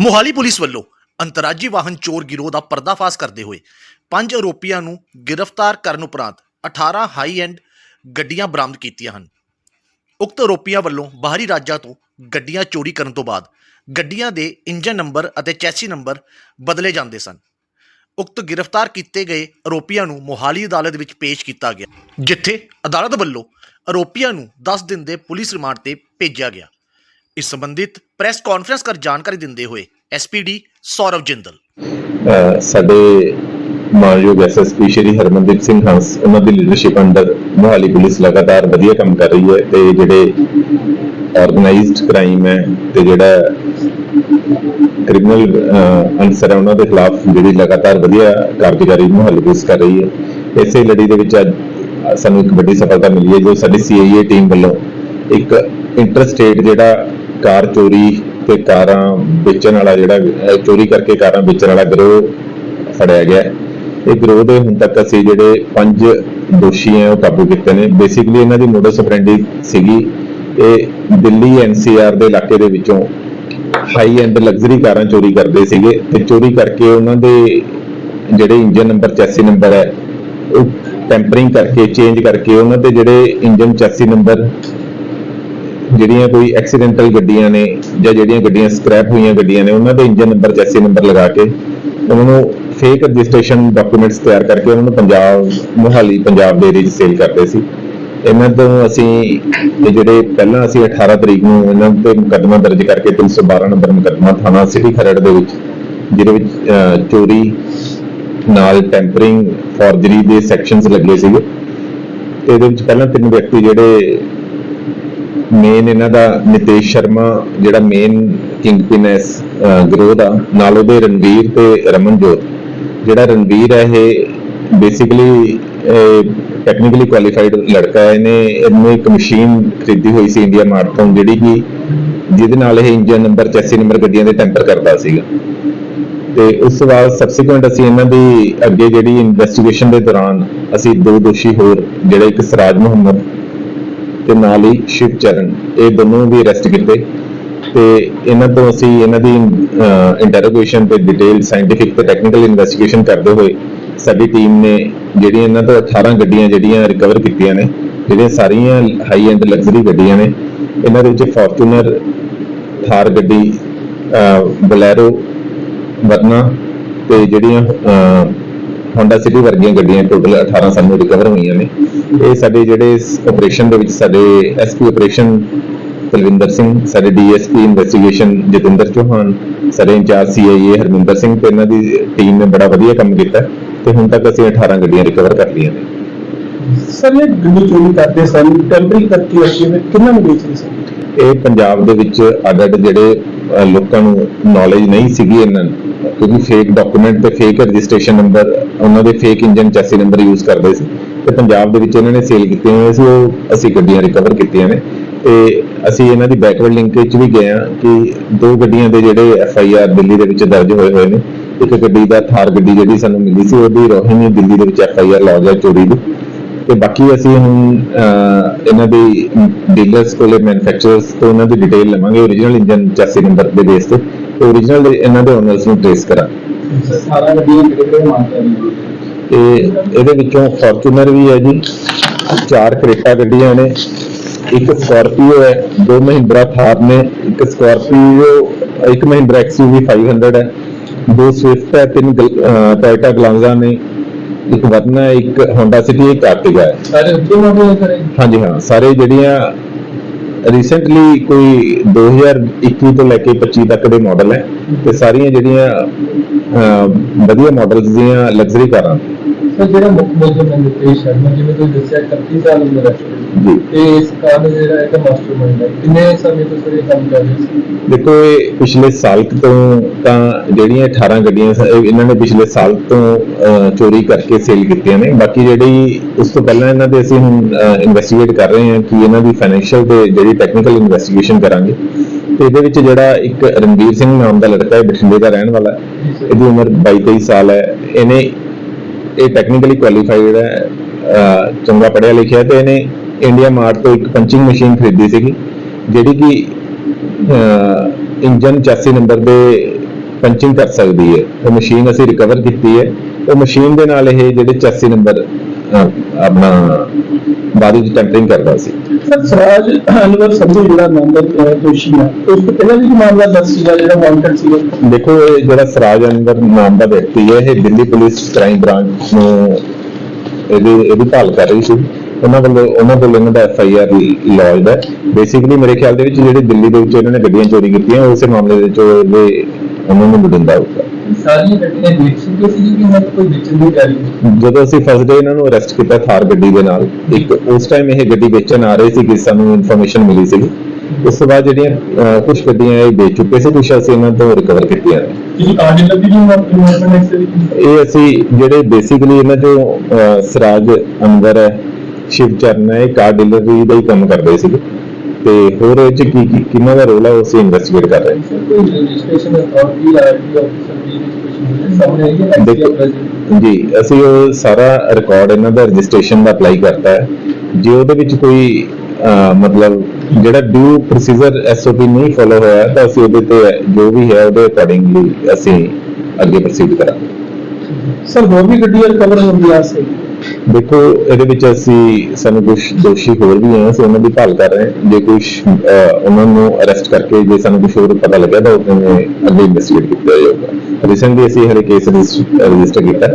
Mohali police ਵੱਲੋਂ ਅੰਤਰਰਾਜੀ ਵਾਹਨ ਚੋਰ ਗਿਰੋਹ ਦਾ ਪਰਦਾਫਾਸ਼ ਕਰਦੇ ਹੋਏ ਪੰਜ ਆਰੋਪੀਆਂ ਨੂੰ ਗ੍ਰਿਫਤਾਰ ਕਰਨ ਉਪਰੰਤ 18 ਹਾਈ ਐਂਡ ਗੱਡੀਆਂ ਬਰਾਮਦ ਕੀਤੀਆਂ ਹਨ। ਉਕਤ ਆਰੋਪੀਆਂ ਵੱਲੋਂ ਬਾਹਰੀ ਰਾਜਾਂ ਤੋਂ ਗੱਡੀਆਂ ਚੋਰੀ ਕਰਨ ਤੋਂ ਬਾਅਦ ਗੱਡੀਆਂ ਦੇ ਇੰਜਨ ਨੰਬਰ ਅਤੇ ਚੈਸੀ ਨੰਬਰ ਬਦਲੇ ਜਾਂਦੇ ਸਨ। ਉਕਤ ਗ੍ਰਿਫਤਾਰ ਕੀਤੇ ਗਏ ਆਰੋਪੀਆਂ ਨੂੰ ਮੋਹਾਲੀ ਅਦਾਲਤ ਵਿੱਚ ਪੇਸ਼ ਕੀਤਾ ਗਿਆ, ਜਿੱਥੇ ਅਦਾਲਤ ਵੱਲੋਂ ਆਰੋਪੀਆਂ ਨੂੰ 10 ਦਿਨ ਦੇ ਪੁਲਿਸ ਰਿਮਾਂਡ ਤੇ ਭੇਜਿਆ ਗਿਆ। ਇਸ ਸੰਬੰਧਿਤ ਪ੍ਰੈਸ ਕਾਨਫਰੰਸ ਕਰ ਜਾਣਕਾਰੀ ਦਿੰਦੇ ਹੋਏ ਐਸਪੀਡੀ ਸੌਰਵ ਜਿੰਦਲ। ਸਾਡੇ ਮਾਨਯੋਗ ਐਸਐਸਪੀ ਸ਼੍ਰੀ ਹਰਮਨਦੀਪ ਸਿੰਘ ਹੰਸ, ਉਹਨਾਂ ਦੀ ਲੀਡਰਸ਼ਿਪ ਅੰਡਰ ਮੋਹਾਲੀ ਪੁਲਿਸ ਲਗਾਤਾਰ ਵਧੀਆ ਕੰਮ ਕਰ ਰਹੀ ਹੈ ਤੇ ਜਿਹੜੇ ਆਰਗੇਨਾਈਜ਼ਡ ਕ੍ਰਾਈਮ ਹੈ ਤੇ ਜਿਹੜਾ ਕ੍ਰਿਮੀਨਲ ਅਨਸਰ ਹੈ ਉਹਨਾਂ ਦੇ ਖਿਲਾਫ ਜਿਹੜੀ ਲਗਾਤਾਰ ਵਧੀਆ ਕਾਰਜਕਾਰੀ ਮੋਹਾਲੀ ਪੁਲਿਸ ਕਰ ਰਹੀ ਹੈ। ਇਸੇ ਲੜੀ ਦੇ ਵਿੱਚ ਅੱਜ ਸਾਨੂੰ ਇੱਕ ਵੱਡੀ ਸਫਲਤਾ ਮਿਲੀ ਹੈ ਜੋ ਸਾਡੀ ਸੀਆਈਏ ਟੀਮ ਵੱਲੋਂ ਇੱਕ ਇੰਟਰਸਟੇਟ ਜਿਹੜਾ ਕਾਰ ਚੋਰੀ ਤੇ ਕਾਰਾਂ ਵੇਚਣ ਵਾਲਾ ਜਿਹੜਾ ਚੋਰੀ ਕਰਕੇ ਕਾਰਾਂ ਵੇਚਣ ਵਾਲਾ ਗਰੋਹ ਫੜਿਆ ਗਿਆ ਇਹ ਗਰੋਹ ਦੇ ਹੁਣ ਤੱਕ ਅਸੀਂ ਜਿਹੜੇ ਪੰਜ ਦੋਸ਼ੀ ਹੈ, ਉਹ ਕਾਬੂ ਕੀਤੇ ਨੇ। ਬੇਸਿਕਲੀ ਇਹਨਾਂ ਦੀ ਮੋਡਸ ਆਪਰੈਂਡੀ ਸੀਗੀ, ਇਹ ਦਿੱਲੀ ਐਨਸੀਆਰ ਦੇ ਇਲਾਕੇ ਦੇ ਵਿੱਚੋਂ ਹਾਈ ਐਂਡ ਲਗਜ਼ਰੀ ਕਾਰਾਂ ਚੋਰੀ ਕਰਦੇ ਸੀਗੇ ਤੇ ਚੋਰੀ ਕਰਕੇ ਉਹਨਾਂ ਦੇ ਜਿਹੜੇ ਇੰਜਨ ਨੰਬਰ ਚੈਸੀ ਨੰਬਰ ਹੈ, ਉਹ ਟੈਂਪਰਿੰਗ ਕਰਕੇ ਚੇਂਜ ਕਰਕੇ ਉਹਨਾਂ ਦੇ ਜਿਹੜੇ ਇੰਜਨ ਚੈਸੀ ਨੰਬਰ ਜਿਹੜੀਆਂ ਕੋਈ ਐਕਸੀਡੈਂਟਲ ਗੱਡੀਆਂ ਨੇ ਜਾਂ ਜਿਹੜੀਆਂ ਗੱਡੀਆਂ ਸਕ੍ਰੈਪ ਹੋਈਆਂ ਗੱਡੀਆਂ ਨੇ, ਉਹਨਾਂ ਦੇ ਇੰਜਨ ਨੰਬਰ ਚੈਸੀ ਨੰਬਰ ਲਗਾ ਕੇ ਉਹਨਾਂ ਨੂੰ ਫੇਕ ਰਜਿਸਟ੍ਰੇਸ਼ਨ ਡਾਕੂਮੈਂਟਸ ਤਿਆਰ ਕਰਕੇ ਉਹਨਾਂ ਨੂੰ ਪੰਜਾਬ, ਮੁਹਾਲੀ, ਪੰਜਾਬ ਦੇ ਏਰੀਏ 'ਚ ਸੇਲ ਕਰਦੇ ਸੀ। ਇਹਨਾਂ ਤੋਂ ਅਸੀਂ ਇਹ ਜਿਹੜੇ ਪਹਿਲਾਂ ਅਸੀਂ 18 ਤਰੀਕ ਨੂੰ ਇਹਨਾਂ ਤੇ ਮੁਕੱਦਮਾ ਦਰਜ ਕਰਕੇ 312 ਨੰਬਰ ਮੁਕੱਦਮਾ ਥਾਣਾ ਸਿਟੀ ਖਰੜ ਦੇ ਵਿੱਚ, ਜਿਹਦੇ ਵਿੱਚ ਚੋਰੀ ਨਾਲ ਟੈਂਪਰਿੰਗ ਫੋਰਜਰੀ ਦੇ ਸੈਕਸ਼ਨਸ ਲੱਗੇ ਸੀਗੇ। ਇਹਦੇ ਵਿੱਚ ਪਹਿਲਾਂ ਤਿੰਨ ਵਿਅਕਤੀ ਜਿਹੜੇ ਮੇਨ ਇਹਨਾਂ ਦਾ ਨਿਤੇਸ਼ ਸ਼ਰਮਾ ਜਿਹੜਾ ਮੇਨ ਕਿੰਗਪਿਨ ਹੈ ਇਸ ਗਰੋਹ ਦਾ, ਨਾਲ ਉਹਦੇ ਰਣਵੀਰ ਤੇ ਰਮਨਜੋਤ। ਜਿਹੜਾ ਰਣਵੀਰ ਹੈ ਇਹ ਬੇਸਿਕਲੀ ਟੈਕਨੀਕਲੀ ਕੁਆਲੀਫਾਈਡ ਲੜਕਾ ਹੈ। ਇਹਨੇ ਇਹਨੇ ਇੱਕ ਮਸ਼ੀਨ ਖਰੀਦੀ ਹੋਈ ਸੀ ਇੰਡੀਆ ਮਾਰਟ ਤੋਂ ਜਿਹੜੀ ਕਿ ਜਿਹਦੇ ਨਾਲ ਇਹ ਇੰਜਨ ਨੰਬਰ ਚੈਸੀ ਨੰਬਰ ਗੱਡੀਆਂ ਦੇ ਟੈਂਪਰ ਕਰਦਾ ਸੀਗਾ। ਤੇ ਉਸ ਤੋਂ ਬਾਅਦ ਸਬਸੀਕੁਐਂਟ ਅਸੀਂ ਇਹਨਾਂ ਦੀ ਅੱਗੇ ਜਿਹੜੀ ਇਨਵੈਸਟੀਗੇਸ਼ਨ ਦੇ ਦੌਰਾਨ ਅਸੀਂ ਦੋ ਦੋਸ਼ੀ ਹੋਰ, ਜਿਹੜੇ ਇੱਕ ਸਰਾਜ ਮੁਹੰਮਦ ਤੇ ਨਾਲ ਹੀ ਸ਼ਿਵ ਚਰਨ, ਇਹ ਦੋਨੋਂ ਵੀ ਅਰੈਸਟ ਕੀਤੇ। ਤੇ ਇਹਨਾਂ ਤੋਂ ਅਸੀਂ ਇਹਨਾਂ ਦੀ ਇੰਟਰੋਗੇਸ਼ਨ ਤੇ ਡਿਟੇਲ ਸਾਇੰਟੀਫਿਕ ਤੇ ਟੈਕਨੀਕਲ ਇਨਵੈਸਟੀਗੇਸ਼ਨ ਕਰਦੇ ਹੋਏ ਸਾਡੀ ਟੀਮ ਨੇ ਜਿਹੜੀਆਂ ਇਹਨਾਂ ਤੋਂ 18 ਗੱਡੀਆਂ ਜਿਹੜੀਆਂ ਰਿਕਵਰ ਕੀਤੀਆਂ ਨੇ, ਜਿਹੜੀਆਂ ਸਾਰੀਆਂ ਹਾਈ ਐਂਡ ਲਗਜ਼ਰੀ ਗੱਡੀਆਂ ਨੇ, ਇਹਨਾਂ ਦੇ ਵਿੱਚ ਫੋਰਚੂਨਰ ਥਾਰ ਗੱਡੀ ਬਲੈਰੋ ਵਰਨਾ ਤੇ ਜਿਹੜੀਆਂ ਹੋਂਡਾ ਸਿਟੀ ਵਰਗੀਆਂ ਗੱਡੀਆਂ ਟੋਟਲ 18 ਸਾਨੂੰ ਰਿਕਵਰ ਹੋਈਆਂ ਨੇ। ਇਹ ਸਾਡੇ ਜਿਹੜੇ ਆਪਰੇਸ਼ਨ ਦੇ ਵਿੱਚ ਸਾਡੇ ਐਸਪੀ ਆਪਰੇਸ਼ਨ ਕੁਲਵਿੰਦਰ ਸਿੰਘ ਸਾਡੇ ਡੀਐਸਪੀ ਇਨਵੈਸਟੀਗੇਸ਼ਨ ਜਤਿੰਦਰ ਚੌਹਾਨ ਸਾਡੇ ਇੰਚਾਰਜ ਸੀਆਈਏ ਹਰਮਿੰਦਰ ਸਿੰਘ ਤੇ ਇਹਨਾਂ ਦੀ ਟੀਮ ਨੇ ਬੜਾ ਵਧੀਆ ਕੰਮ ਕੀਤਾ ਤੇ ਹੁਣ ਤੱਕ ਅਸੀਂ 18 ਗੱਡੀਆਂ ਰਿਕਵਰ ਕਰ ਲਈਆਂ ਨੇ। ਸਰ ਇਹ ਗੱਡੀ ਚੋਰੀ ਕਰਦੇ ਸਨ ਟੈਂਪਰਿੰਗ ਕਰਕੇ ਹੋਈ ਕਿੰਨਾ ਨੂੰ ਵੇਚ ਰਹੇ ਸਨ ਇਹ ਪੰਜਾਬ ਦੇ ਵਿੱਚ ਅੱਡ-ਅੱਡ ਜਿਹੜੇ ਅਹ, ਲੋਕਾਂ ਨੂੰ ਨੌਲੇਜ ਨਹੀਂ ਸੀਗੀ ਇਹਨਾਂ ਨੂੰ। ਕਿਉਂਕਿ ਫੇਕ ਡਾਕੂਮੈਂਟ ਤੇ ਫੇਕ ਰਜਿਸਟ੍ਰੇਸ਼ਨ ਨੰਬਰ ਉਹਨਾਂ ਦੇ fake engine chassis number use ਕਰਦੇ ਸੀ। ਤੇ ਪੰਜਾਬ ਦੇ ਵਿੱਚ ਇਹਨਾਂ ਨੇ ਸੇਲ ਕੀਤੀਆਂ ਹੋਈਆਂ ਸੀ, ਉਹ ਅਸੀਂ ਗੱਡੀਆਂ ਰਿਕਵਰ ਕੀਤੀਆਂ ਨੇ। ਤੇ ਅਸੀਂ ਇਹਨਾਂ ਦੀ ਬੈਕਵਰਡ ਲਿੰਕੇਜ 'ਚ ਵੀ ਗਏ ਆ ਕਿ ਦੋ ਗੱਡੀਆਂ ਦੇ ਜਿਹੜੇ ਐਫ ਆਈ ਆਰ ਦਿੱਲੀ ਦੇ ਵਿੱਚ ਦਰਜ ਹੋਏ ਹੋਏ ਨੇ, ਇੱਕ ਗੱਡੀ ਦਾ ਥਾਰ ਗੱਡੀ ਜਿਹੜੀ ਸਾਨੂੰ ਮਿਲੀ ਸੀ, ਉਹਦੀ ਰੋਹਿਣੀ ਦਿੱਲੀ ਦੇ ਵਿੱਚ ਐਫ ਆਈ ਆਰ ਲੌਜ ਹੈ ਚੋਰੀ ਦੀ। ਤੇ ਬਾਕੀ ਅਸੀਂ ਹੁਣ ਇਹਨਾਂ ਦੀ ਡੀਲਰਸ ਕੋਲੇ ਮੈਨੂਫੈਕਚਰਰਸ ਤੋਂ ਇਹਨਾਂ ਦੀ ਡਿਟੇਲ ਲਵਾਂਗੇ origignal ਇੰਜਨ ਚੈਸੀ ਨੰਬਰ ਦੇ ਬੇਸ ਤੇ। Origignal ਇਹਨਾਂ ਦੇ ਓਨਰਸ ਨੂੰ ਟ੍ਰੇਸ ਕਰਾਂ। ਸਾਰਾ ਗੱਡੀਆਂ ਕਿਹੜੇ ਤੇ ਇਹਦੇ ਵਿੱਚੋਂ ਫੋਰਚੂਨਰ ਵੀ ਹੈ ਜੀ ਚਾਰ ਕਰੇਟਾ ਗੱਡੀਆਂ ਨੇ ਇੱਕ ਸਕਾਰਪੀਓ ਹੈ ਦੋ ਮਹਿੰਦਰਾ ਥਾਰ ਨੇ ਇੱਕ ਸਕਾਰਪੀਓ ਇੱਕ ਮਹਿੰਦਰਾ ਐਕਸਯੂਵੀ 500 ਹੈ ਦੋ ਸਵਿਫਟ ਹੈ ਤਿੰਨ ਟੋਇਟਾ ਗਲਾਂਜ਼ਾ ਨੇ ਇੱਕ ਵਰਨਾ ਇੱਕ ਹੋਂਡਾ ਸਿਟੀ ਇੱਕ ਆਰਟਿਗਾ ਹੈ। ਸਾਰੇ ਉੱਤੇ ਮਾਡਲ ਕਰੇ ਹਾਂਜੀ ਹਾਂ ਸਾਰੇ ਜਿਹੜੀਆਂ ਰੀਸੈਂਟਲੀ ਕੋਈ 2021 ਤੋਂ ਲੈ ਕੇ 25 ਤੱਕ ਦੇ ਮਾਡਲ ਹੈ ਤੇ ਸਾਰੀਆਂ ਜਿਹੜੀਆਂ ਵਧੀਆ ਮਾਡਲਸ ਦੀਆਂ ਲਗਜ਼ਰੀ ਕਾਰਾਂ ਸਰ, ਜਿਹੜਾ ਮੁੱਖ ਮੁਲਜ਼ਮ ਹੈ ਨਿਤੇਸ਼ ਸ਼ਰਮਾ, ਜਿਵੇਂ ਤੁਸੀਂ ਦੱਸਿਆ 31 ਸਾਲ ਉਮਰ ਹੈ। ਜੀ। ਤੇ ਇਸ ਕਾਰ ਦਾ ਜਿਹੜਾ ਹੈ ਮਾਸਟਰਮਾਈਂਡ ਹੈ। ਕਿੰਨੇ ਸਮੇਂ ਤੋਂ ਸਰ ਇਹ ਕੰਮ ਕਰ ਰਹੇ ਸੀ? ਦੇਖੋ ਇਹ ਪਿਛਲੇ ਸਾਲ ਕੁ ਤੋਂ ਤਾਂ ਜਿਹੜੀਆਂ 18 ਗੱਡੀਆਂ ਸ- ਇਹ ਇਹਨਾਂ ਨੇ ਪਿਛਲੇ ਸਾਲ ਤੋਂ ਅਹ, ਚੋਰੀ ਕਰਕੇ ਸੇਲ ਕੀਤੀਆਂ ਨੇ। ਬਾਕੀ ਜਿਹੜੀ ਉਸ ਤੋਂ ਪਹਿਲਾਂ ਇਹਨਾਂ ਦੇ ਅਸੀਂ ਹੁਣ ਇਨਵੈਸਟੀਗੇਟ ਕਰ ਰਹੇ ਹਾਂ ਕਿ ਇਹਨਾਂ ਦੀ ਫਾਈਨੈਂਸ਼ੀਅਲ ਤੇ ਜਿਹੜੀ ਟੈਕਨੀਕਲ ਇਨਵੈਸਟੀਗੇਸ਼ਨ ਕਰਾਂਗੇ। ਤੇ ਇਹਦੇ ਵਿੱਚ ਜਿਹੜਾ ਇੱਕ ਰਣਵੀਰ ਸਿੰਘ ਨਾਮ ਦਾ ਲੜਕਾ ਹੈ ਬਠਿੰਡੇ ਦਾ ਰਹਿਣ ਵਾਲਾ ਹੈ। ਇਹਦੀ ਉਮਰ 22 23 ਸਾਲ ਹੈ। ਇਹਨੇ ਇਹ ਟੈਕਨੀਕਲੀ ਕੁਆਲੀਫਾਈਡ ਹੈ ਅਹ ਚੰਗਾ ਪੜ੍ਹਿਆ ਲਿਖਿਆ ਤੇ ਇਹਨੇ ਇੰਡੀਆ ਮਾਰਟ ਤੋਂ ਇੱਕ ਪੰਚਿੰਗ ਮਸ਼ੀਨ ਖਰੀਦੀ ਸੀਗੀ ਜਿਹੜੀ ਕਿ ਇੰਜਨ ਚੈਸੀ ਨੰਬਰ ਦੇ ਪੰਚਿੰਗ ਕਰ ਸਕਦੀ ਹੈ। ਉਹ ਮਸ਼ੀਨ ਅਸੀਂ ਰਿਕਵਰ ਕੀਤੀ ਹੈ। ਉਹ ਮਸ਼ੀਨ ਦੇ ਨਾਲ ਇਹ ਜਿਹੜੇ 84 ਨੰਬਰ ਆਪਣਾ ਬਾਰੀ ਦੀ ਟੈਂਪਰਿੰਗ ਕਰਦਾ ਸੀ। ਸਰ ਸਰਾਜ ਅਨਵਰ ਸੰਧੂ ਜਿਹੜਾ ਅਹ, ਦੋਸ਼ੀ ਹੈ ਉਸ ਤੋਂ ਪਹਿਲਾਂ ਵੀ ਮਾਮਲਾ ਦਰਜ ਸੀਗਾ ਜਿਹੜਾ ਵਾਂਟਡ ਸੀਗਾ ਦੇਖੋ ਇਹ ਜਿਹੜਾ ਸਰਾਜ ਅੰਦਰ ਨਾਮ ਦਾ ਵਿਅਕਤੀ ਹੈ ਇਹ ਦਿੱਲੀ ਪੁਲਿਸ ਕ੍ਰਾਈਮ ਬ੍ਰਾਂਚ ਨੂੰ ਇਹਦੀ ਇਹਦੀ ਭਾਲ ਕਰ ਰਹੀ ਸੀ। ਉਹਨਾਂ ਵੱਲੋਂ ਉਹਨਾਂ ਵੱਲੋਂ ਇਹਨਾਂ ਦਾ ਐਫ ਆਈ ਆਰ ਲੌਜਡ ਹੈ ਬੇਸਿਕਲੀ ਮੇਰੇ ਖਿਆਲ ਦੇ ਵਿੱਚ ਜਿਹੜੀ ਦਿੱਲੀ ਦੇ ਵਿੱਚ ਇਹਨਾਂ ਨੇ ਗੱਡੀਆਂ ਚੋਰੀ ਕੀਤੀਆਂ ਉਸੇ ਮਾਮਲੇ ਦੇ ਵਿੱਚ ਉਹਨਾਂ ਨੂੰ ਮੁੰਡਾ ਹੋਊਗਾ। ਸਾਰੀਆਂ ਗੱਡੀਆਂ ਵੇਚ ਚੁੱਕੇ ਸੀ ਕਿ ਹਰ ਕੋਈ ਵੇਚਣ ਦੀ ਤਿਆਰੀ ਜਦੋਂ ਅਸੀਂ ਫਸਟ ਡੇ ਇਹਨਾਂ ਨੂੰ ਅਰੈਸਟ ਕੀਤਾ ਥਾਰ ਗੱਡੀ ਦੇ ਨਾਲ ਇੱਕ ਉਸ ਟਾਈਮ ਇਹ ਗੱਡੀ ਵੇਚਣ ਆ ਰਹੇ ਸੀ ਕਿ ਸਾਨੂੰ ਇਨਫੋਰਮੇਸ਼ਨ ਮਿਲੀ ਸੀ ਉਸ ਤੋਂ ਬਾਅਦ ਜਿਹੜੀਆਂ ਕੁਝ ਗੱਡੀਆਂ ਇਹ ਵੇਚ ਚੁੱਕੇ ਸੀ ਕੁਝ ਅਸੀਂ ਇਹਨਾਂ ਤੋਂ ਰਿਕਵਰ ਕੀਤੀਆਂ। ਨੇ ਇਹ ਅਸੀਂ ਜਿਹੜੇ ਬੇਸਿਕਲੀ ਇਹਨਾਂ ਚੋਂ ਸਰਾਜ ਅੰਦਰ ਹੈ ਸ਼ਿਵ ਚਰਨ ਹੈ ਕਾਰ ਡੀਲਰੀ ਦਾ ਹੀ ਕੰਮ ਕਰਦੇ ਸੀਗੇ। ਤੇ ਹੋਰ ਇਹ ਚ ਕੀ ਕੀ ਕਿੰਨਾ ਦਾ ਰੋਲ ਹੈ ਉਹ ਅਸੀਂ ਇਨਵੈਸਟੀਗੇਟ ਕਰ ਰਹੇ ਹਾਂ। ਸਰ ਕੋਈ ਰਜਿਸਟ੍ਰੇਸ਼ਨ ਅਥਾਰਟੀ ਆਰਟੀ ਆਫਿਸਰ ਦੀ ਕੁਝ ਸਾਹਮਣੇ ਆਈ ਹੈ ਦੇਖੋ ਜੀ? ਅਸੀਂ ਉਹ ਸਾਰਾ ਰਿਕਾਰਡ ਇਹਨਾਂ ਦਾ ਰਜਿਸਟ੍ਰੇਸ਼ਨ ਦਾ ਅਪਲਾਈ ਕਰਤਾ ਹੈ। ਜੇ ਉਹਦੇ ਵਿੱਚ ਕੋਈ ਮਤਲਬ ਜਿਹੜਾ ਡਿਊ ਪ੍ਰੋਸੀਜਰ ਐਸਓਪੀ ਨਹੀਂ ਫੋਲੋ ਹੋਇਆ ਤਾਂ ਅਸੀਂ ਉਹਦੇ ਤੇ ਜੋ ਵੀ ਹੈ ਉਹਦੇ ਅਕੋਰਡਿੰਗਲੀ ਅਸੀਂ ਅੱਗੇ ਪ੍ਰੋਸੀਡ ਕਰਾਂਗੇ। ਸਰ ਹੋਰ ਵੀ ਗੱਡੀਆਂ ਰਿਕਵਰ ਹੋਣ ਦੀ ਆਸ ਹੈ ਦੇਖੋ, ਇਹਦੇ ਵਿੱਚ ਅਸੀਂ ਸਾਨੂੰ ਕੁਝ ਦੋਸ਼ੀ ਹੋਰ ਵੀ ਹੈ ਅਸੀਂ ਉਹਨਾਂ ਦੀ ਭਾਲ ਕਰ ਰਹੇ ਹਾਂ। ਜੇ ਕੁਝ ਉਹਨਾਂ ਨੂੰ ਅਰੈਸਟ ਕਰਕੇ ਜੇ ਸਾਨੂੰ ਕੁਝ ਹੋਰ ਪਤਾ ਲੱਗਿਆ ਤਾਂ ਉਹਨੇ ਅੱਗੇ ਇਨਵੈਸਟੀਗੇਟ ਕੀਤਾ ਜਾਊਗਾ। ਰੀਸੈਂਟਲੀ ਅਸੀਂ ਹਰੇ ਕੇਸ ਰਜਿਸਟਰ ਕੀਤਾ।